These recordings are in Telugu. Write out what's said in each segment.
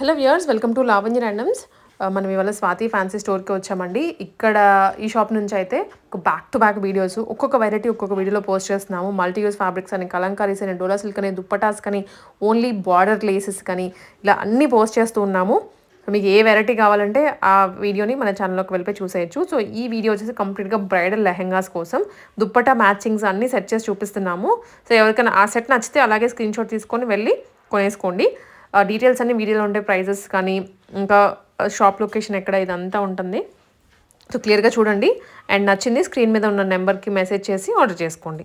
Hello viewers welcome to Lavanya randoms. మనం ఇవాళ స్వాతి ఫ్యాన్సీ స్టోర్కి వచ్చామండి. ఇక్కడ ఈ షాప్ నుంచి అయితే ఒక బ్యాక్ టు బ్యాక్ వీడియోస్ ఒక్కొక్క వెరైటీ ఒక్కొక్క వీడియోలో పోస్ట్ చేస్తున్నాము. మల్టీ యూస్ ఫ్యాబ్రిక్స్ అని కలంకారీస్ అని డోలా సిల్క్ అని దుప్పటాస్ కానీ ఓన్లీ బార్డర్ లేసెస్ కానీ ఇలా అన్నీ పోస్ట్ చేస్తూ ఉన్నాము. మీకు ఏ వెరైటీ కావాలంటే ఆ వీడియోని మన ఛానల్లోకి వెళ్ళిపోయి చూసేయచ్చు. సో ఈ వీడియో వచ్చేసి కంప్లీట్గా బ్రైడల్ లెహెంగాస్ కోసం దుప్పటా మ్యాచింగ్స్ అన్నీ సెట్ చేసి చూపిస్తున్నాము. సో ఎవరికైనా ఆ సెట్ నచ్చితే అలాగే స్క్రీన్ షాట్ తీసుకొని వెళ్ళి కొనేసుకోండి. డీటెయిల్స్ అన్ని వీడియోలో ఉండే ప్రైజెస్ కానీ ఇంకా షాప్ లొకేషన్ ఎక్కడ ఇదంతా ఉంటుంది. సో క్లియర్గా చూడండి. అండ్ నచ్చింది స్క్రీన్ మీద ఉన్న నెంబర్కి మెసేజ్ చేసి ఆర్డర్ చేసుకోండి.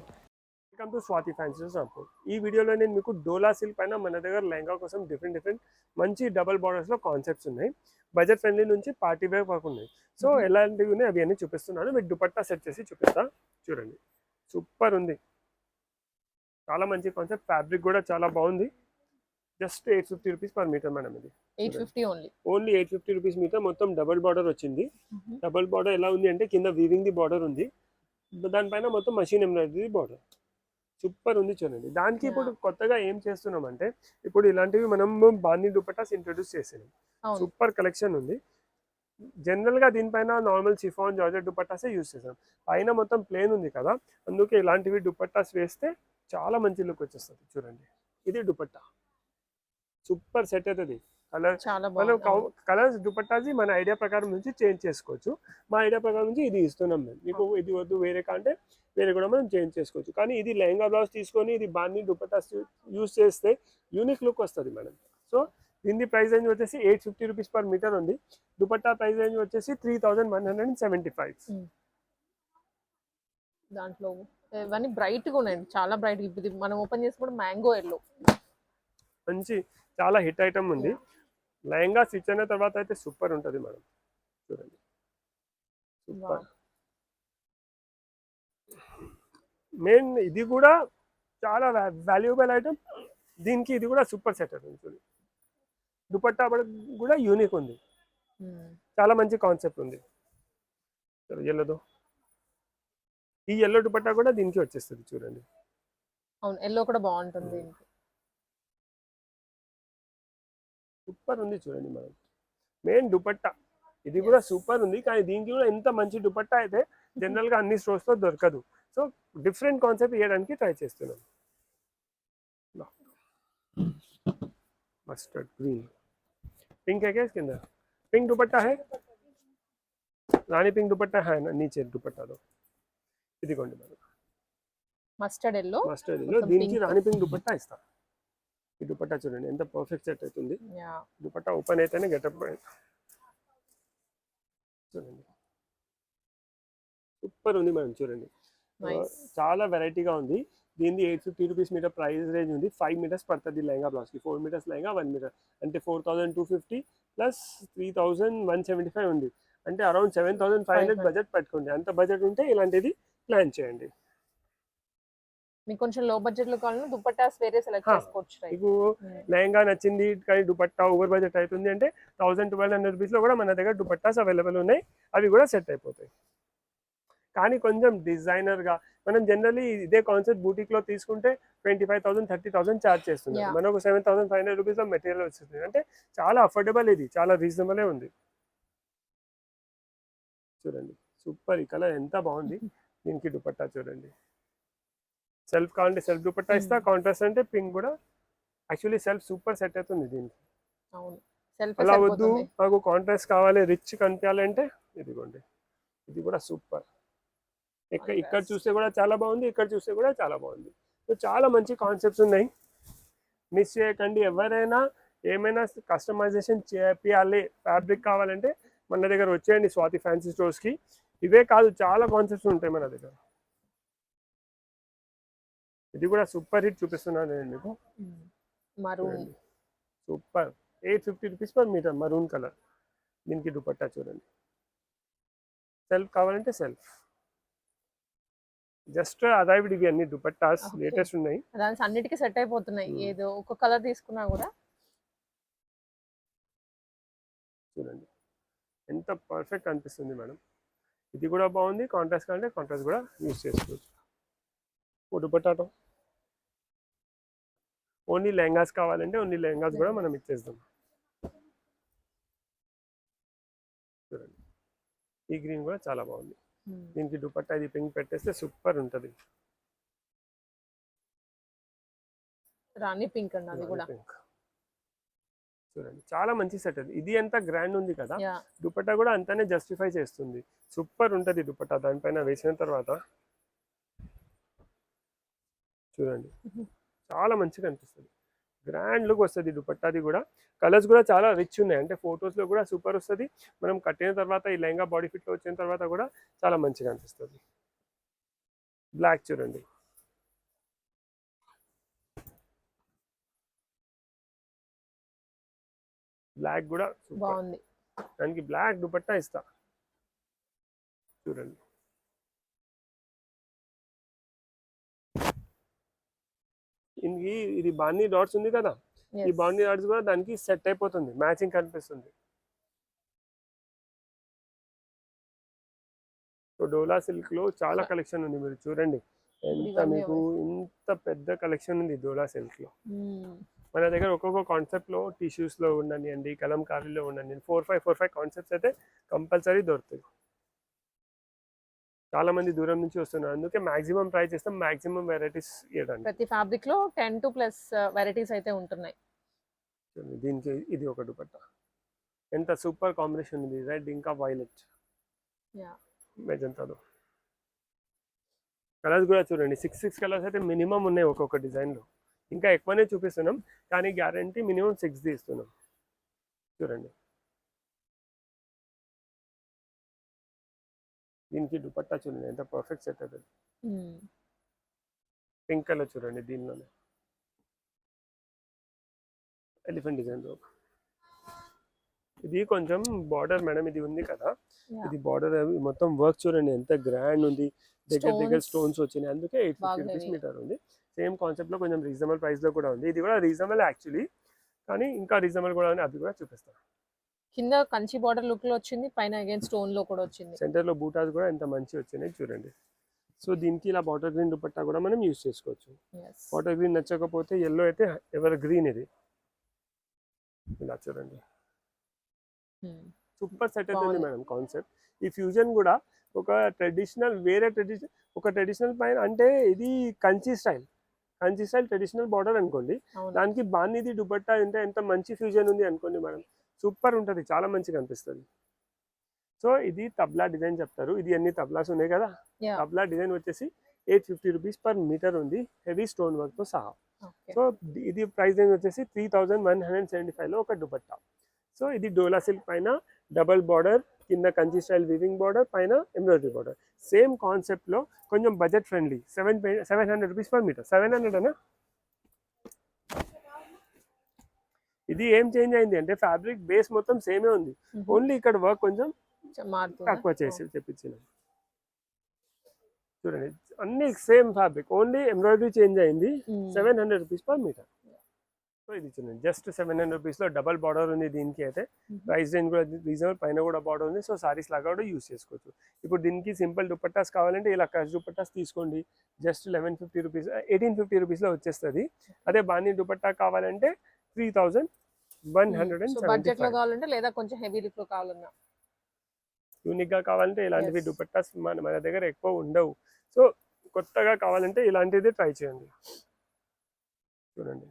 వెల్కమ్ టు స్వాతి ఫ్యాన్సీ షాంపూర్ ఈ వీడియోలో నేను మీకు డోలా సిల్క్ పైన మన దగ్గర లెహంగా కోసం డిఫరెంట్ డిఫరెంట్ మంచి డబల్ బార్డర్స్లో కాన్సెప్ట్స్ ఉన్నాయి. బడ్జెట్ ఫ్రెండ్లీ నుంచి పార్టీ వేర్ వరకు ఉన్నాయి. సో ఎలాంటివి ఉన్నాయి అవి అన్ని చూపిస్తున్నాను. మీకు దుపట్టా సెట్ చేసి చూపిస్తా. చూడండి. సూపర్ ఉంది. చాలా మంచి కాన్సెప్ట్ ఫ్యాబ్రిక్ కూడా చాలా బాగుంది. Just eight fifty rupees per meter madam ఇది. Eight fifty only. Only eight fifty rupees meter మొత్తం డబల్ బార్డర్ వచ్చింది. డబల్ బార్డర్ ఎలా ఉంది అంటే కింద వీవింగ్ ది బార్డర్ ఉంది. దానిపైన మొత్తం మషిన్ ఎంబ్రాయిడరీ బార్డర్. సూపర్ ఉంది చూడండి. దానికి ఇప్పుడు కొత్తగా ఏం చేస్తున్నాం అంటే ఇప్పుడు ఇలాంటివి మనం బాందీ దుపట్టాస్ ఇంట్రొడ్యూస్ చేసినాం అవును. సూపర్ కలెక్షన్ ఉంది. జనరల్గా దీనిపైన నార్మల్ సిఫాన్ జార్జెట్ దుపట్టాసే యూస్ చేసాం పైన మొత్తం ప్లేన్ ఉంది కదా. అందుకే ఇలాంటివి దుపట్టాస్ వేస్తే చాలా మంచి లుక్ వచ్చేస్తుంది. చూడండి. ఇది దుపట్టా. సూపర్ సెట్ అవుతుంది కలర్ మనం కలర్స్ దుపట్టాసి మన ఐడియా ప్రకారం నుంచి చేంజ్ చేసుకోవచ్చు. మా ఐడియా ప్రకారం నుంచి ఇది ఇస్తున్నాం మేము. మీకు ఇది వద్దు వేరే కంటే వేరే కూడా మనం చేంజ్ చేసుకోవచ్చు. కానీ ఇది లెహంగా బ్లౌజ్ తీసుకొని ఇది బాంది దుపట్టాస్ యూస్ చేస్తే యూనిక్ లుక్ వస్తుంది మేడం. సో దీని ప్రైస్ రేంజ్ వచ్చేసి eight fifty rupees per meter ఉంది. దుపట్టా ప్రైస్ రేంజ్ వచ్చేసి three thousand one hundred and seventy five దాంట్లో ఇవన్నీ బ్రైట్గా ఉన్నాయి చాలా బ్రైట్ ఇది మనం ఓపెన్ చేసి కూడా మ్యాంగో ఎల్లో మంచి చాలా హిట్ ఐటమ్ ఉంది. లెహంగా స్టిచ్ అయిన తర్వాత అయితే సూపర్ ఉంటుంది మేడం. చూడండి. సూపర్. మెయిన్ ఇది కూడా చాలా వాల్యుబుల్ ఐటమ్. దీనికి ఇది కూడా సూపర్ సెట్ చూడండి దుపట్టా కూడా యూనిక్ ఉంది. చాలా మంచి కాన్సెప్ట్ ఉంది. ఎల్లోదో. ఈ ఎల్లో దుపట్టా కూడా దీనికి వచ్చేస్తుంది చూడండి. అవును ఎల్లో కూడా బాగుంటుంది సూపర్ ఉంది చూడండి మనం మెయిన్ దుపట్టా ఇది కూడా సూపర్ ఉంది కానీ దీనికి కూడా ఎంత మంచి దుపట్టా అయితే జనరల్ గా అన్ని స్టోర్స్ లో దొరకదు సో డిఫరెంట్ కాన్సెప్ట్ ఇవ్వడానికి ట్రై చేస్తున్నాం మస్టర్డ్ గ్రీన్ पिंक है क्या इसके अंदर पिंक दुपट्टा है रानी पिंक दुपट्टा है ना नीचे दुपट्टा दो ఇదిగోండి మేడం మస్టర్డ్ ఎల్లో మస్టర్డ్ మొత్తం దీనికి pink. రాణి పింక్ దుపట్టా ఇస్తాం ఈ దుపట్టా చూడండి ఎంత పర్ఫెక్ట్ సెట్ అవుతుంది దుపట్టా ఓపెన్ అయితేనే గెటప్ చూడండి. సూపర్ ఉంది మేడం చూడండి. చాలా వెరైటీగా ఉంది. దీనిది eight fifty rupees meter price range ఉంది. ఫైవ్ మీటర్స్ పడుతుంది లెహంగా బ్లౌజ్కి four meters lehenga one meter అంటే four thousand two fifty plus three thousand one seventy five ఉంది. అంటే around seven thousand five hundred 500. Budget పెట్టుకోండి. అంత బడ్జెట్ ఉంటే ఇలాంటిది ప్లాన్ చేయండి. మీకు కొంచెం లో బడ్జెట్లో కావాలన్నా దుపట్టాస్ వేరే సెలెక్ట్. చేసుకోవచ్చు? మీకు Hmm. లెహంగా నచ్చింది కానీ దుపట్టా ఓవర్ బడ్జెట్ అవుతుంది అంటే థౌసండ్ ట్వెల్వ్ హండ్రెడ్ రూపీస్లో కూడా మన దగ్గర దుపట్టాస్ అవైలబుల్ ఉన్నాయి అవి కూడా సెట్ అయిపోతాయి కానీ కొంచెం డిజైనర్గా మనం జనరలీ ఇదే కాన్సెప్ట్ బూటిక్లో తీసుకుంటే twenty five thousand thirty thousand charge చేస్తుంది. మనకు సెవెన్ థౌసండ్ ఫైవ్ హండ్రెడ్ రూపీస్లో మెటీరియల్ వస్తుంది అంటే చాలా అఫోర్డబుల్ ఇది చాలా రీజనబులే ఉంది చూడండి సూపర్ ఈ కలర్ ఎంత బాగుంది దీనికి దుపట్టా చూడండి సెల్ఫ్ కావాలంటే సెల్ఫ్ దుపట్టా ఇస్తా Hmm. కాంట్రాస్ట్ అంటే పింక్ కూడా. యాక్చువల్లీ సెల్ఫ్ సూపర్ సెట్ అవుతుంది దీనికి. అలా వద్దు. మాకు కాంట్రాస్ట్ కావాలి రిచ్ కనిపించాలంటే ఇదిగోండి. ఇది కూడా సూపర్. ఇక్కడ ఇక్కడ. చూస్తే కూడా చాలా బాగుంది ఇక్కడ చూస్తే కూడా చాలా బాగుంది. సో చాలా మంచి కాన్సెప్ట్స్ ఉన్నాయి. మిస్ చేయకండి. ఎవరైనా ఏమైనా కస్టమైజేషన్ చేయాలి ఫ్యాబ్రిక్ కావాలంటే మన దగ్గర వచ్చేయండి స్వాతి ఫ్యాన్సీ స్టోర్స్కి. ఇవే కాదు చాలా కాన్సెప్ట్స్ ఉంటాయి మన దగ్గర. ఇది కూడా సూపర్ హిట్ చూపిస్తున్నాను నేను మీకు. Maroon. Super. Eight fifty rupees per meter maroon colour. దీనికి దుపట్టా చూడండి. సెల్ఫ్ కావాలంటే సెల్ఫ్. జస్ట్ అదావిడి ఇవి అన్ని దుపట్టాస్. లేటెస్ట్ ఉన్నాయి. దాని అన్నిటికీ సెట్ అయిపోతున్నాయి. ఏదో ఒక కలర్ తీసుకున్నా కూడా. చూడండి. ఎంత పర్ఫెక్ట్ అనిపిస్తుంది మేడం. ఇది కూడా బాగుంది. కాంట్రాస్ట్ కావాలంటే కాంట్రాస్ట్ కూడా యూస్ చేసుకోవచ్చు. ఓ దుపట్టాటో. ఓన్లీ లెహంగాస్ కావాలంటే ఓన్లీ లెహంగాస్ కూడా మనం ఇచ్చేస్తాం. చూడండి. ఈ గ్రీన్ కూడా చాలా బాగుంది. దీనికి దుపట్టా ఇది పింక్ పెట్టేస్తే సూపర్ ఉంటుంది. రాణి పింక్ అండి అది కూడా. పింక్. చూడండి. చాలా మంచి సెట్ అది. ఇది ఎంత గ్రాండ్ ఉంది కదా దుపట్టా కూడా అంతానే జస్టిఫై చేస్తుంది. సూపర్ ఉంటుంది దుపట్టా దానిపైన వేసిన తర్వాత. చూడండి. చాలా మంచిగా అనిపిస్తుంది. గ్రాండ్ లుక్ వస్తుంది దుపట్టాది కూడా. కలర్స్ కూడా చాలా రిచ్ ఉన్నాయి. అంటే photos లో కూడా సూపర్ వస్తుంది. మనం కట్టిన తర్వాత ఈ లెహంగా బాడీ ఫిట్లో వచ్చిన తర్వాత కూడా చాలా మంచిగా అనిపిస్తుంది. బ్లాక్ చూడండి. బ్లాక్ కూడా సూపర్ బాగుంది. దానికి బ్లాక్ దుపట్టా ఇస్తా. చూడండి. ఇది ఇది బాండీ డాట్స్ ఉంది కదా? ఈ. బాండీ డాట్స్ కూడా దానికి సెట్ అయిపోతుంది మ్యాచింగ్ కనిపిస్తుంది. సో డోలా సిల్క్లో చాలా కలెక్షన్ ఉంది మీరు చూడండి. ఎంత మీకు ఇంత పెద్ద కలెక్షన్ ఉంది డోలా సిల్క్లో. మ్మ్. మన దగ్గర ఒక్కొక్క కాన్సెప్ట్లో టిష్యూస్లో ఉండనివ్వండి కలంకారీలో ఉండనివ్వండి four five four five concepts అయితే కంపల్సరీ దొరుకుతాయి. చాలా మంది దూరం నుంచి వస్తున్నారు. అందుకే మాక్సిమం ట్రై చేస్తాం మాక్సిమం వెరైటీస్ ఇవ్వడానికి. ప్రతి ఫ్యాబ్రిక్లో టెన్ టు ప్లస్ వెరైటీస్ అయితే ఉంటున్నాయి. చూడండి, దీనికి ఇది ఒక దుపట్టా. ఎంత సూపర్ కాంబినేషన్ ఉంది. రెడ్ ఇంకా వైలెట్. మెజంతాలో. కలర్స్ కూడా చూడండి. సిక్స్ సిక్స్ కలర్స్ అయితే మినిమం ఉన్నాయి ఒక్కొక్క డిజైన్లో ఇంకా ఎక్కువనే చూపిస్తున్నాం కానీ గ్యారంటీ మినిమం సిక్స్ ఇస్తున్నాం. చూడండి. దీనికి దుపట్టా చూడండి ఎంత పర్ఫెక్ట్ సెట్ అవుతుంది. పింక్ కలర్ చూడండి దీనిలోనే. ఎలిఫెంట్ డిజైన్లో ఇది కొంచెం బార్డర్ మేడం ఇది ఉంది కదా. ఇది బార్డర్ మొత్తం వర్క్ చూడండి ఎంత గ్రాండ్ ఉంది. దగ్గర దగ్గర. స్టోన్స్ వచ్చినాయి. అందుకే ఎయిట్ ఫిఫ్టీ రూపీస్. మీటర్ ఉంది. సేమ్ కాన్సెప్ట్లో కొంచెం రీజనబుల్ ప్రైస్లో కూడా ఉంది. ఇది కూడా రీజనబుల్ యాక్చువల్లీ కానీ ఇంకా రీజనబుల్ కూడా ఉంది. అది కూడా చూపిస్తాను. కింద కంచి బార్డర్ లుక్లో వచ్చింది పైన అగైన్ స్టోన్లో కూడా వచ్చింది. సెంటర్లో బూటాస్ కూడా ఎంత మంచి వచ్చినాయి చూడండి. సో దీనికి ఇలా బాటర్ గ్రీన్ దుపట్టా కూడా మనం యూస్ చేసుకోవచ్చు. వాటర్ గ్రీన్ నచ్చకపోతే ఎల్లో అయితే ఎవర్ గ్రీన్ ఇది? ఇలా చూడండి. సూపర్ సెట్ అవుతుంది. మేడం కాన్సెప్ట్ ఈ ఫ్యూజన్ కూడా ఒక ట్రెడిషనల్ వేరే ట్రెడిషన్ ఒక ట్రెడిషనల్ పైన అంటే ఇది Kanchi style Kanchi style traditional border అనుకోండి. దానికి బానిది దుపట్టా అంటే ఎంత మంచి ఫ్యూజన్ ఉంది అనుకోండి మేడం. సూపర్ ఉంటుంది చాలా మంచిగా అనిపిస్తుంది. సో ఇది తబ్లా డిజైన్ చెప్తారు. ఇది అన్ని తబ్లాస్ ఉన్నాయి కదా. తబ్లా డిజైన్ వచ్చేసి eight fifty rupees per meter ఉంది హెవీ స్టోన్ వర్క్తో సహా సో ఇది ప్రైస్ రేంజ్ వచ్చేసి three thousand one hundred seventy ఫైవ్లో ఒక దుపట్టా. సో ఇది డోలా సిల్క్ పైన డబల్ బార్డర్ కింద కంచి స్టైల్ వివింగ్ బార్డర్ పైన ఎంబ్రాయిడరీ బార్డర్. సేమ్ కాన్సెప్ట్లో కొంచెం budget friendly seven seven hundred rupees per meter. Seven hundred అనా? ఇది ఏం చేంజ్ అయింది అంటే ఫ్యాబ్రిక్ బేస్ మొత్తం సేమే ఉంది. ఓన్లీ ఇక్కడ వర్క్ కొంచెం తక్కువ చేసి చెప్పించిన చూడండి అన్ని same fabric only embroidery change అయింది. Seven hundred rupees per meter so ఇది చూడండి జస్ట్ సెవెన్ హండ్రెడ్ రూపీస్లో డబల్ బార్డర్ ఉంది దీనికి అయితే. ప్రైస్ రేంజ్ కూడా రీజనబుల్ పైన కూడా బార్డర్ ఉంది. సో సారీస్ లాగా కూడా యూస్ చేసుకోవచ్చు. ఇప్పుడు దీనికి సింపుల్ దుపట్టాస్ కావాలంటే ఇలా క్రష్ దుపట్టాస్ తీసుకోండి. Just eleven fifty rupees eighteen fifty రూపీస్లో వచ్చేస్తుంది. అదే బాణీ దుపట్టా కావాలంటే three thousand one hundred and బడ్జెట్లో కావాలంటే లేదా కొంచెం హెవీ లుక్లో కావాలన్నా? యూనిక్గా కావాలంటే ఇలాంటివి. దుపట్టాస్ మన మన దగ్గర ఎక్కువ ఉండవు. సో కొత్తగా కావాలంటే ఇలాంటిది ట్రై చేయండి. చూడండి.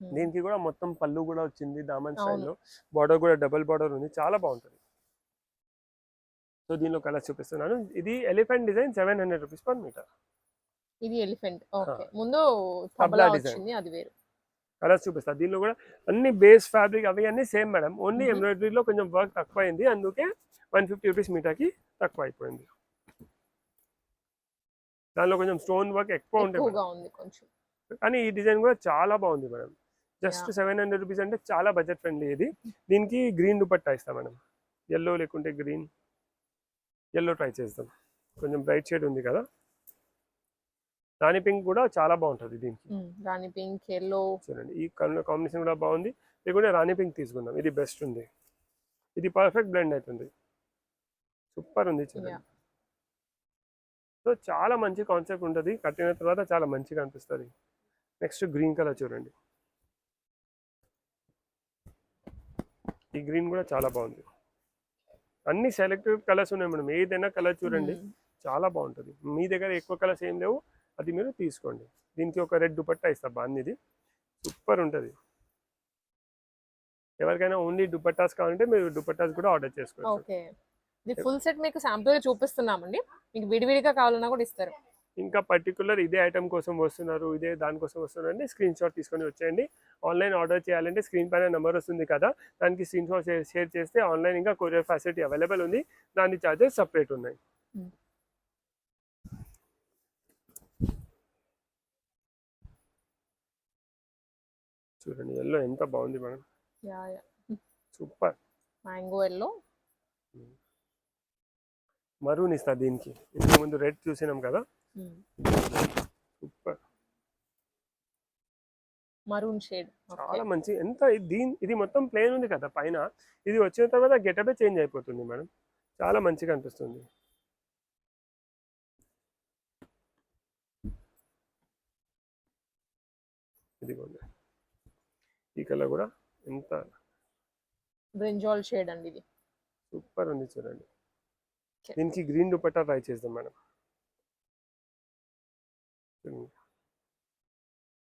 దీనికి కూడా మొత్తం పళ్ళు కూడా వచ్చింది దామన్. స్టైల్లో. బార్డర్ కూడా డబుల్ బార్డర్ ఉంది. చాలా బాగుంటుంది. సో దీనిలో కలర్స్ చూపిస్తున్నాను. ఇది elephant design seven hundred rupees per meter ఇది ఎలిఫెంట్. ముందు తబలా. వచ్చింది అది వేరు. కలర్స్ చూపిస్తా. దీనిలో కూడా అన్ని బేస్ ఫ్యాబ్రిక్ అవి అన్ని సేమ్ మేడం ఓన్లీ. ఎంబ్రాయిడరీలో కొంచెం వర్క్ తక్కువ అయింది అందుకే వన్ ఫిఫ్టీ రూపీస్ మీటర్కి తక్కువ అయిపోయింది దానిలో కొంచెం స్టోన్ వర్క్ ఎక్కువ ఉంటుంది కానీ ఈ డిజైన్ కూడా చాలా బాగుంది madam just. Seven hundred rupees అంటే చాలా బడ్జెట్ ఫ్రెండ్లీ ఇది. దీనికి గ్రీన్ దుపట్టా ఇస్తాం మేడం ఎల్లో లేకుంటే గ్రీన్ ఎల్లో ట్రై చేస్తాం. కొంచెం బ్రైట్ షేడ్ ఉంది కదా. రాణి పింక్ కూడా చాలా బాగుంటుంది దీనికి. రాణి పింక్ ఎల్లో చూడండి ఈ కలర్ కాంబినేషన్ కూడా బాగుంది. లేకుంటే రాణి పింక్ తీసుకుందాం. ఇది బెస్ట్ ఉంది. ఇది పర్ఫెక్ట్ బ్లెండ్ అవుతుంది సూపర్ ఉంది చూడండి. సో చాలా మంచి కాన్సెప్ట్ ఉంటుంది. కట్టిన తర్వాత చాలా మంచిగా అనిపిస్తుంది. నెక్స్ట్ గ్రీన్ కలర్ చూడండి. ఈ గ్రీన్ కూడా చాలా బాగుంది. అన్ని సెలెక్టెడ్ కలర్స్ ఉన్నాయి మేడం. ఏదైనా కలర్ చూడండి. చాలా బాగుంటుంది. మీ దగ్గర ఎక్కువ కలర్స్ ఏం లేవు. అది మీరు తీసుకోండి. దీనికి ఒక రెడ్ దుపట్టా ఇస్తా బాగుంది ఇది. సూపర్ ఉంటుంది. ఎవరికైనా ఓన్లీ దుపట్టాస్ కావాలంటే మీరు దుపట్టాస్ కూడా ఆర్డర్ చేసుకోవచ్చు. ఓకే. ఇది ఫుల్ సెట్ మీకు శాంపుల్గా చూపిస్తున్నామండి. మీకు విడివిడిగా కావాలన్నా కూడా ఇస్తారు. ఇంకా పర్టికులర్ ఇదే ఐటమ్ కోసం వస్తున్నారు ఇదే దానికోసం వస్తున్నారు అంటే స్క్రీన్ షాట్ తీసుకొని వచ్చేయండి. ఆన్లైన్ ఆర్డర్ చేయాలంటే స్క్రీన్ పైన నెంబర్ వస్తుంది కదా దానికి స్క్రీన్ షాట్ షేర్ చేస్తే ఆన్లైన్ ఇంకా కొరియర్ ఫెసిలిటీ అవైలబుల్ ఉంది. దాని ఛార్జెస్ సపరేట్ ఉన్నాయి. చూడండి ఎల్లో ఎంత బాగుంది madam. Yeah yeah. Super. Mango yellow. Maroon ఇస్తా దీనికి. ఇంతకు ముందు రెడ్ చూసినాం కదా. సూపర్. Maroon shade. చాలా మంచి ఎంత దీని ఇది మొత్తం ప్లేన్ ఉంది కదా పైన. ఇది వచ్చిన తర్వాత గెటపే చేంజ్ అయిపోతుంది మేడం. చాలా మంచిగా అనిపిస్తుంది. ఇదిగోండి. ఈ కలర్ కూడా ఎంత బ్రింజాల్ షేడ్ అండి ఇది. సూపర్ ఉంది చూడండి. దీనికి గ్రీన్ దుపట్టా ట్రై చేద్దాం మేడం.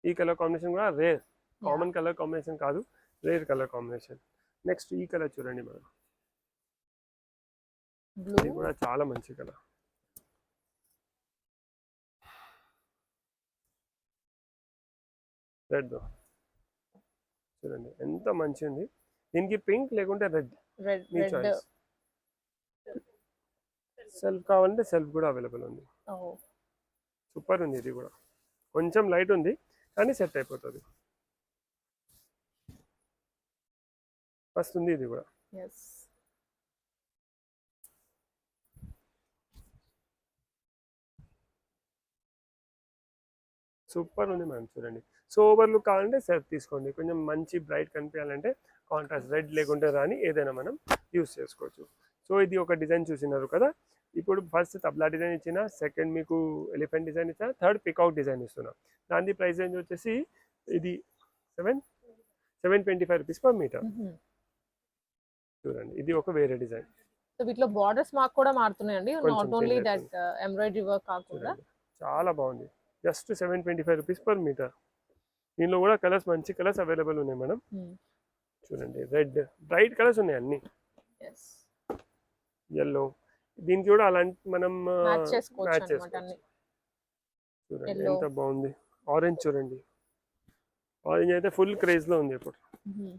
ఈ కలర్ కాంబినేషన్ కూడా రేర్. కామన్ కలర్ కాంబినేషన్ కాదు రేర్ కలర్ కాంబినేషన్. నెక్స్ట్ ఈ కలర్ చూడండి మేడం ఇది కూడా చాలా మంచి కలర్. రెడ్ చూడండి. ఎంత మంచి ఉంది దీనికి పింక్ లేకుంటే రెడ్. రెడ్ మీ రెడ్. చాయిస్. సెల్ఫ్ కావాలంటే సెల్ఫ్ కూడా అవైలబుల్ ఉంది. సూపర్ ఉంది ఇది కూడా. కొంచెం లైట్ ఉంది కానీ సెట్ అయిపోతుంది. ఉంది ఇది కూడా. సూపర్ ఉంది మేడం చూడండి. సోబర్ లుక్ కావాలంటే సెల్ఫ్ తీసుకోండి. కొంచెం మంచి బ్రైట్ కనిపించాలంటే కాంట్రాస్ట్ రెడ్ లేకుంటే రాని ఏదైనా మనం యూస్ చేసుకోవచ్చు. సో ఇది ఒక డిజైన్ చూసినారు కదా. ఇప్పుడు ఫస్ట్ తబ్లా డిజైన్ ఇచ్చిన సెకండ్ మీకు ఎలిఫెంట్ డిజైన్ ఇచ్చిన థర్డ్ పికౌట్ డిజైన్ ఇస్తున్నా. దాని ప్రైస్ రేంజ్ వచ్చేసి ఇది seven seven twenty five rupees per meter. చూడండి ఇది ఒక వేరే డిజైన్. సో వీటిలో బార్డర్స్ మాకు కూడా మారుతున్నాయండి. Not only that embroidery work కాకుండా. చాలా బాగుంది. Just seven twenty five rupees per meter. దీనిలో కూడా కలర్స్ మంచి కలర్స్ అవైలబుల్ ఉన్నాయి మేడం. Hmm. చూడండి రెడ్ బ్రైట్ కలర్స్ ఉన్నాయి అన్ని. ఎల్లో దీనికి కూడా అలాంటి మనం మ్యాచ్ చేసుకోవచ్చు చూడండి. ఎంత బాగుంది. ఆరెంజ్ చూడండి. ఆరెంజ్ అయితే ఫుల్ క్రేజ్లో ఉంది ఇప్పుడు. Mhm.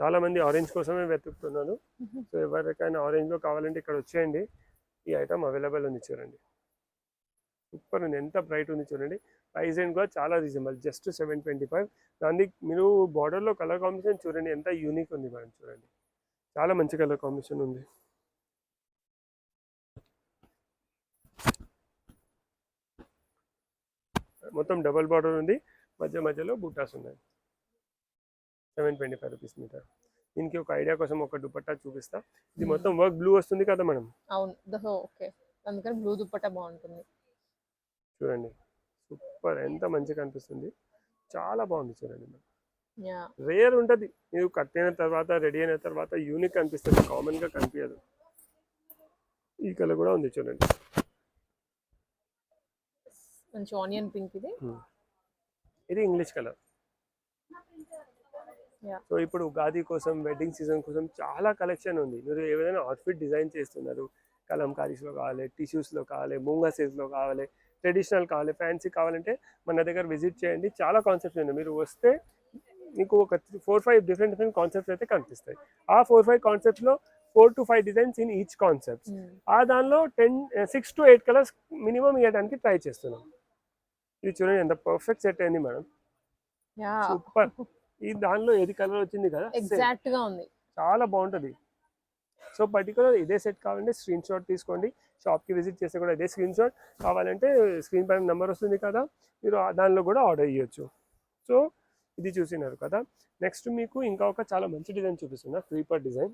చాలా మంది ఆరెంజ్ కోసమే వెతుకుతున్నారు. Mhm. సో ఎవరికైనా ఆరెంజ్లో కావాలంటే ఇక్కడ వచ్చేయండి. ఈ ఐటమ్ అవైలబుల్ ఉంది చూడండి. సూపర్ ఉంది ఎంత బ్రైట్ ఉంది చూడండి. ప్రైస్ రేంజ్ కూడా చాలా reasonable just seven twenty five దాన్ని మీరు border లో కలర్ కాంబినేషన్ చూడండి. ఎంత యూనిక్ ఉంది మేడం చూడండి. చాలా మంచి కలర్ కాంబినేషన్ ఉంది. మొత్తం డబల్ బార్డర్ ఉంది. మధ్య మధ్యలో బుట్టాస్ ఉన్నాయి. Seven twenty five rupees meter దీనికి ఒక ఐడియా కోసం ఒక దుపట్టా చూపిస్తా. ఇది Hmm. మొత్తం వర్క్ బ్లూ వస్తుంది కదా మేడం అవును. ఓకే అందుకని బ్లూ దుప్పట్టా బాగుంటుంది. చూడండి. సూపర్. ఎంత మంచిగా అనిపిస్తుంది చాలా బాగుంది చూడండి రేర్ ఉంటుంది. మీరు కట్టిన తర్వాత రెడీ అయిన తర్వాత యూనిక్ అనిపిస్తుంది. కామన్గా కనిపించదు ఈ కలర్ కూడా ఉంది చూడండి. ఆనియన్ పింక్ ఇది. ఇది ఇంగ్లీష్ కలర్. సో ఇప్పుడు ఉగాది కోసం వెడ్డింగ్ సీజన్ కోసం చాలా కలెక్షన్ ఉంది. మీరు ఏదైనా అవుట్ఫిట్ డిజైన్ చేస్తున్నారు. కలంకారీస్లో కావాలి టిష్యూస్లో కావాలి మూంగా సిల్క్లో కావాలి ట్రెడిషనల్ కావాలి ఫ్యాన్సీ కావాలంటే మన దగ్గర విజిట్ చేయండి. చాలా కాన్సెప్ట్స్ ఉన్నాయి. మీరు వస్తే మీకు ఒక four five different different concepts అయితే కనిపిస్తాయి. ఆ four five కాన్సెప్ట్స్లో four to five designs in each concepts ఆ దానిలో ten six to eight colours minimum ఇవ్వడానికి ట్రై చేస్తున్నాం. ఇది చూడండి ఎంత పర్ఫెక్ట్ సెట్ అయింది మేడం. సూపర్ ఈ దానిలో ఏది కలర్ వచ్చింది కదా? Same. ఎగ్జాక్ట్గా ఉంది. చాలా బాగుంటుంది. సో పర్టికులర్ ఇదే సెట్ కావాలంటే స్క్రీన్ షాట్ తీసుకోండి. షాప్కి విజిట్ చేస్తే కూడా ఇదే స్క్రీన్ షాట్ కావాలంటే స్క్రీన్ పైన నెంబర్ వస్తుంది కదా మీరు దానిలో కూడా ఆర్డర్ చేయొచ్చు సో ఇది చూసినారు కదా. నెక్స్ట్ మీకు ఇంకా ఒక చాలా మంచి డిజైన్ చూపిస్తున్నా క్రీపర్ డిజైన్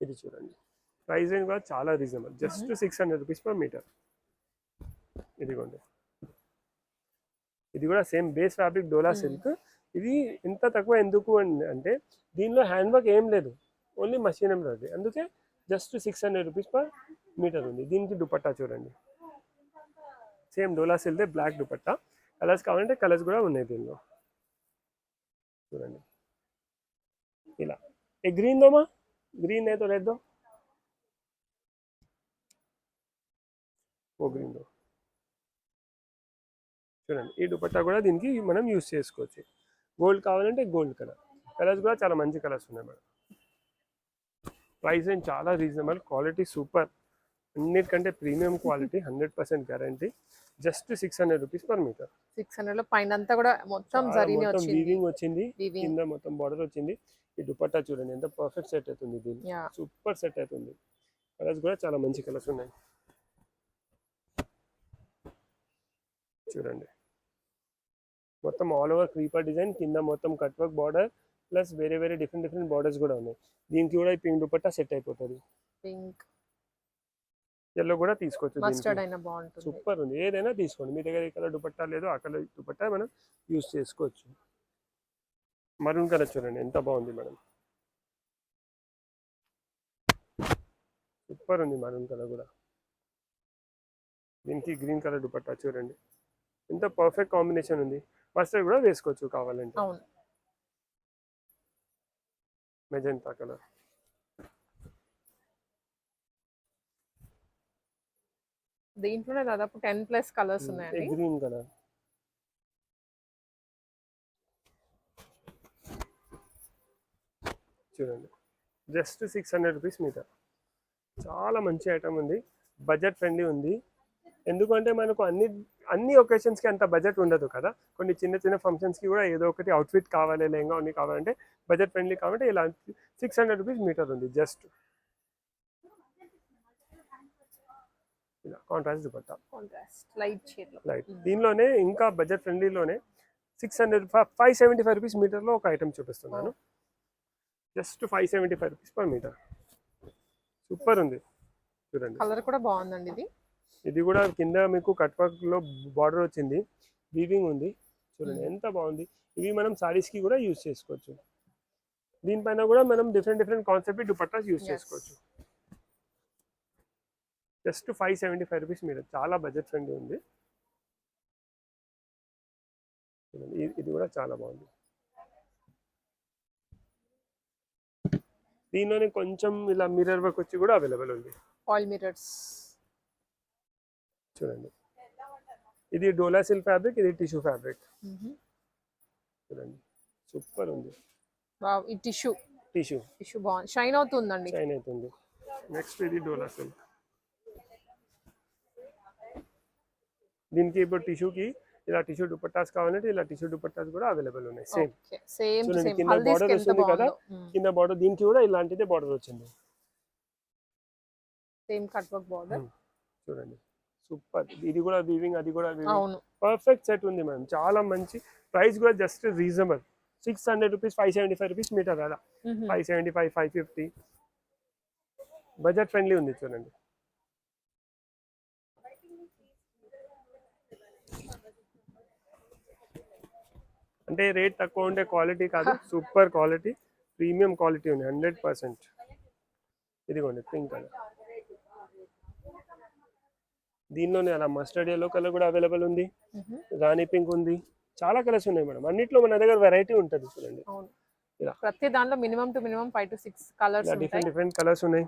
ఇది చూడండి. ప్రైస్ రేంజ్ కూడా చాలా reasonable just six hundred rupees per meter ఇదిగోండి. ఇది కూడా same base fabric dola. Silk ఇది ఇంత తక్కువ ఎందుకు అంటే దీనిలో హ్యాండ్ వర్క్ ఏం లేదు. ఓన్లీ మషీన్ ఎంబ్రాయిడరీ అందుకే just six hundred rupees per meter ఉంది. దీనికి దుపట్టా చూడండి. సేమ్ డోలా వెళ్తే బ్లాక్ దుపట్టా. కలర్స్ కావాలంటే కలర్స్ కూడా ఉన్నాయి దీనిలో. చూడండి. ఇలా. ఏ గ్రీన్ దోమా? గ్రీన్ ఏదో రెడ్ దో? ఓ గ్రీన్ దో. చూడండి. ఈ దుపట్టా కూడా దీనికి మనం యూస్ చేసుకోవచ్చు. గోల్డ్ కావాలంటే గోల్డ్ కలర్ కలర్స్ కూడా చాలా మంచి కలర్స్ ఉన్నాయి మేడం. ప్రైస్ ఏం చాలా రీజనబుల్ క్వాలిటీ సూపర్. అన్నిటికంటే premium quality hundred percent guarantee. Just six hundred rupees per meter. Six హండ్రెడ్లో పైన అంతా కూడా మొత్తం వీవింగ్ వచ్చింది. కింద మొత్తం బార్డర్ వచ్చింది. ఈ దుపట్టా చూడండి ఎంత పర్ఫెక్ట్ సెట్ అవుతుంది దీన్ని సూపర్ సెట్ అవుతుంది. కలర్స్ కూడా చాలా మంచి కలర్స్ ఉన్నాయి. చూడండి. మొత్తం ఆల్ ఓవర్ క్రీపర్ డిజైన్ కింద మొత్తం కట్ వర్క్ బార్డర్ ప్లస్ వేరే వేరే డిఫరెంట్ డిఫరెంట్ బార్డర్స్ కూడా ఉన్నాయి. దీనికి కూడా ఈ పింక్ దుపట్టా సెట్ అయిపోతుంది. పింక్. ఎల్లో కూడా తీసుకోవచ్చు మస్టర్డ్ అయినా బాగుంటుంది. సూపర్ ఉంది. ఏదైనా తీసుకోండి. మీ దగ్గర ఏ కలర్ దుపట్టా లేదో ఆ కలర్ దుపట్టా మనం యూస్ చేసుకోవచ్చు. మరూన్ కలర్ చూడండి. ఎంత బాగుంది మేడం సూపర్ ఉంది మరూన్ కలర్ కూడా. దీనికి గ్రీన్ కలర్ దుపట్టా చూడండి. ఎంత పర్ఫెక్ట్ కాంబినేషన్ ఉంది. మస్టర్డ్ కూడా వేసుకోవచ్చు కావాలంటే. మెజెంటా కలర్ దీంట్లోనే దాదాపు టెన్ ప్లస్ కలర్స్ ఉన్నాయండి. Green colour? చూడండి. Just six hundred rupees meter. చాలా మంచి ఐటమ్ ఉంది. బడ్జెట్ ఫ్రెండ్లీ ఉంది. ఎందుకంటే మనకు అన్ని అన్ని ఒకేషన్స్కి అంత బడ్జెట్ ఉండదు కదా. కొన్ని చిన్న చిన్న ఫంక్షన్స్కి కూడా ఏదో ఒకటి అవుట్ఫిట్ కావాలి లేంగా అన్ని కావాలంటే బడ్జెట్ ఫ్రెండ్లీ కావాలంటే ఇలా సిక్స్ హండ్రెడ్ రూపీస్ మీటర్ ఉంది జస్ట్ ఇలా కాంట్రాస్ట్ దుపట్టా. లైట్ లైట్ దీనిలోనే ఇంకా budget ఫ్రెండ్లీలోనే six hundred five seventy five rupees మీటర్లో ఒక ఐటమ్ చూపిస్తున్నాను. Just five seventy five rupees per meter super ఉంది. చూడండి. కలర్ కూడా బాగుందండి ఇది. ఇది కూడా కింద మీకు కట్ వర్క్లో బార్డర్ వచ్చింది. వీవింగ్ ఉంది. చూడండి ఎంత బాగుంది. ఇవి మనం సారీస్కి కూడా యూజ్ చేసుకోవచ్చు. దీనిపైన కూడా మనం different different concept dupattas use. చేసుకోవచ్చు. Just five seventy five rupees meter చాలా బడ్జెట్ ఫ్రెండ్లీ ఉంది. చూడండి, ఇది- కూడా చాలా బాగుంది. దీనిలోనే కొంచెం ఇలా మిర్రర్ వర్క్ వచ్చి కూడా అవైలబుల్ ఉంది. ఆయిల్ మిరర్స్ చూడండి ఇది డోలా సిల్క్ ఫ్యాబ్రిక్ ఇది టిష్యూ ఫ్యాబ్రిక్ చూడండి సూపర్ ఉంది ఈ టిష్యూ టిష్యూ టిష్యూ బాగుంది షైన్ అవుతుందండి షైన్ అవుతుంది నెక్స్ట్ ఇది డోలా సిల్క్ దీనికి ఇప్పుడు టిష్యూకి ఇలా టిష్యూ దుపట్టాస్ కావాలంటే ఇలా టిష్యూ దుపట్టాస్ కూడా అవైలబుల్ ఉన్నాయి సేమ్ ఓకే సేమ్ చూడండి, సేమ్ కింద హల్దీస్ border ఎంత వస్తుంది కదా? బాగుందో కింద బార్డర్ దీనికి కూడా ఇలాంటిదే బార్డర్ వచ్చింది సేమ్ కట్ వర్క్ బార్డర్ చూడండి సూపర్. ఇది కూడా వీవింగ్ అది కూడా వీవింగ్. పర్ఫెక్ట్ సెట్ ఉంది మేడం. చాలా మంచి ప్రైస్ కూడా just reasonable. Six hundred rupees five seventy five rupees metre కదా. Five seventy five five fifty. Budget friendly ఉంది చూడండి. అంటే రేట్ తక్కువ ఉండే క్వాలిటీ కాదు. సూపర్ క్వాలిటీ ప్రీమియం క్వాలిటీ ఉంది. Hundred percent. ఇదిగోండి పింక్ కలర్. దీనిలోనే అలా మస్టర్డ్ ఎల్లో కలర్ కూడా అవైలబుల్ ఉంది. రాణి పింక్ ఉంది. చాలా కలర్స్ ఉన్నాయి మేడం. అన్నిట్లో మన దగ్గర వెరైటీ ఉంటుంది చూడండి. ఇలా. ప్రతి దాంట్లో minimum two minimum five to six colours different different colours ఉన్నాయి.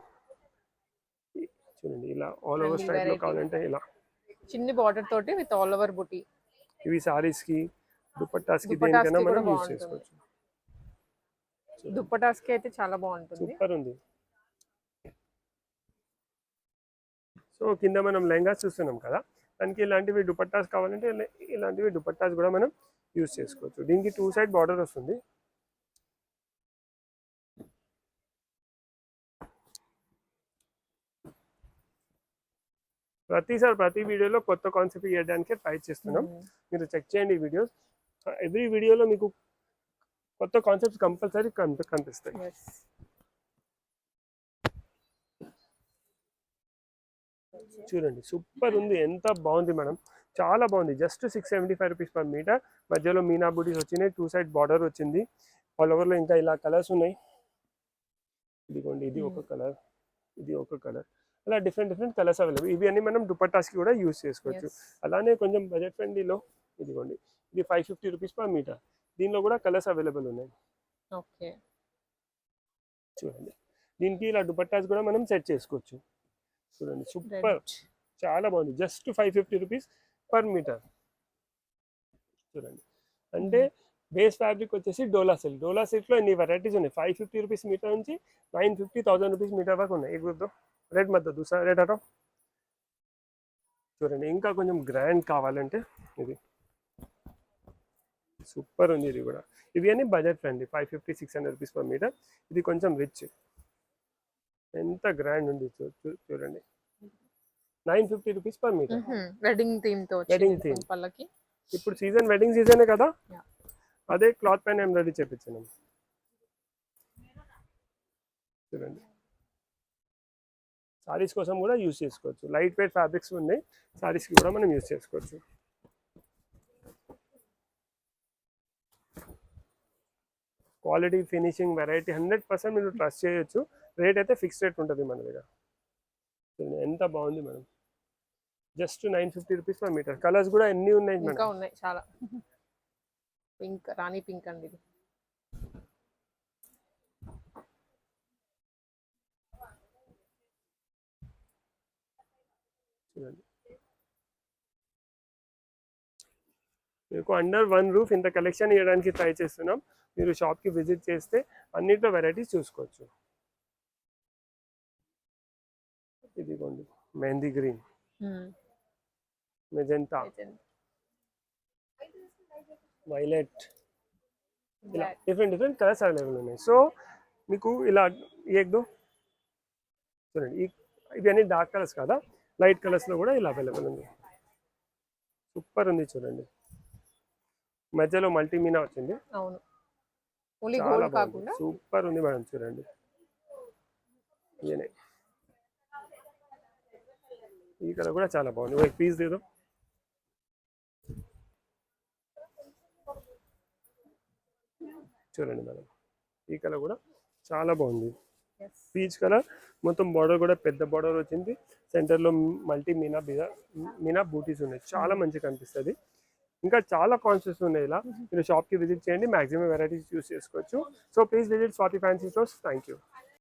చూడండి ఇలా ఆల్ ఓవర్ స్టైల్లో. కావాలంటే ఇలా. చిన్ని బార్డర్ తోటి విత్ ఆల్ ఓవర్ బుటీ ఇవి సారీస్కి దుపట్టాస్కి దుపట్టాస్ దేనికైనా మనం బాగుంటుంది. చేసుకోవచ్చు. దుప్పటాస్కి అయితే చాలా బాగుంటుంది. సూపర్ ఉంది. సో కింద మనం లెహంగాస్ చూస్తున్నాం కదా దానికి ఇలాంటివి దుపట్టాస్ కావాలంటే ఇలా- ఇలాంటివి దుపట్టాస్ కూడా మనం యూజ్ చేసుకోవచ్చు. దీనికి టూ సైడ్ బార్డర్ వస్తుంది. ప్రతిసారి ప్రతి వీడియోలో కొత్త కాన్సెప్ట్ ఇవ్వడానికి ట్రై చేస్తున్నాం. మీరు చెక్ చేయండి వీడియోస్ ఎవ్రీ వీడియోలో మీకు కొత్త కాన్సెప్ట్స్ కంపల్సరీ కనిపిస్తాయి. చూడండి సూపర్ ఉంది. ఎంత బాగుంది మేడం. చాలా బాగుంది. Just six seventy five rupees per metre మధ్యలో మీనా బూటీస్ వచ్చినాయి. టూ సైడ్ బార్డర్ వచ్చింది. ఆల్ ఓవర్లో ఇంకా ఇలా కలర్స్ ఉన్నాయి. ఇదిగోండి ఇది ఒక కలర్ ఇది ఒక కలర్ అలా డిఫరెంట్ డిఫరెంట్ కలర్స్ అవైలబుల్ ఇవి అన్ని మనం దుపట్టాస్కి కూడా యూస్ చేసుకోవచ్చు. అలానే కొంచెం బడ్జెట్ ఫ్రెండ్లీలో ఇదిగోండి. ఇది five fifty rupees per metre దీనిలో కూడా కలర్స్ అవైలబుల్ ఉన్నాయి. ఓకే చూడండి. దీనికి ఇలా దుపట్టాస్ కూడా మనం సెట్ చేసుకోవచ్చు. చూడండి. సూపర్ చాలా బాగుంది. Just five fifty rupees per metre చూడండి. అంటే బేస్ ఫ్యాబ్రిక్ వచ్చేసి డోలా సిల్క్ డోలా సిల్క్లో ఎన్ని వెరైటీస్ ఉన్నాయి? ఫైవ్ ఫిఫ్టీ రూపీస్ మీటర్ నుంచి nine fifty thousand rupees metre వరకు ఉన్నాయి. ఎగురుతో రేట్ మధ్య దూసరా రేట్ అటో చూడండి. ఇంకా కొంచెం గ్రాండ్ కావాలంటే ఇది. సూపర్ ఉంది ఇది కూడా. ఇవి అన్ని budget friendly five fifty six hundred rupees per metre ఇది కొంచెం రిచ్ ఎంత గ్రాండ్ ఉంది చూడండి. Nine fifty rupees per metre wedding థీమ్తో Wedding theme. పళ్ళకి ఇప్పుడు సీజన్ వెడ్డింగ్ సీజనే కదా. అదే క్లాత్ పైన ఎంబ్రాయిడరీ చేపించాను. చూడండి. సారీస్ కోసం కూడా యూస్ చేసుకోవచ్చు. లైట్ వెయిట్ ఫ్యాబ్రిక్స్ ఉన్నాయి సారీస్కి కూడా మనం యూస్ చేసుకోవచ్చు. Quality finishing variety hundred percent మీరు ట్రస్ట్ చేయొచ్చు. రేట్ అయితే ఫిక్స్ రేట్ ఉంటుంది మన దగ్గర. ఎంత బాగుంది madam. Just nine fifty rupees per metre. Colours కూడా ఎన్ని ఉన్నాయి ఇంకా ఉన్నాయి చాలా. పింక్ రాణి పింక్ అండి ఇది. చూడండి. మీకు అండర్ వన్ రూఫ్ ఇంత కలెక్షన్ ఇవ్వడానికి ట్రై చేస్తున్నాం. మీరు షాప్కి విజిట్ చేస్తే అన్నిట్లో వెరైటీస్ చూసుకోవచ్చు. ఇదిగోండి. మెహందీ గ్రీన్. మెజెంటా. వైలెట్. ఇలా డిఫరెంట్ డిఫరెంట్ కలర్స్ అవైలబుల్ ఉన్నాయి. సో మీకు ఇలా ఏదో చూడండి. ఈ ఇవన్నీ డార్క్ కలర్స్ కదా? లైట్ కలర్స్లో కూడా ఇలా అవైలబుల్ ఉంది. సూపర్ ఉంది చూడండి. మధ్యలో మల్టీ మీనా వచ్చింది. సూపర్ ఉంది మేడం చూడండి. ఈ కలర్ కూడా చాలా బాగుంది. ఒక పీస్ దేదో చూడండి మేడం. ఈ కలర్ కూడా చాలా బాగుంది. Peach colour. మొత్తం బార్డర్ కూడా పెద్ద బార్డర్ వచ్చింది. సెంటర్లో మల్టీ మీనా బిజా మీనా బూటీస్ ఉన్నాయి. చాలా మంచిగా కనిపిస్తుంది. ఇంకా చాలా కాన్షియస్ ఉన్నాయి ఇలా. మీరు షాప్కి విజిట్ చేయండి. మాక్సిమం వెరైటీస్ యూస్ చేసుకోవచ్చు. So please visit Swathi fancy stores thank you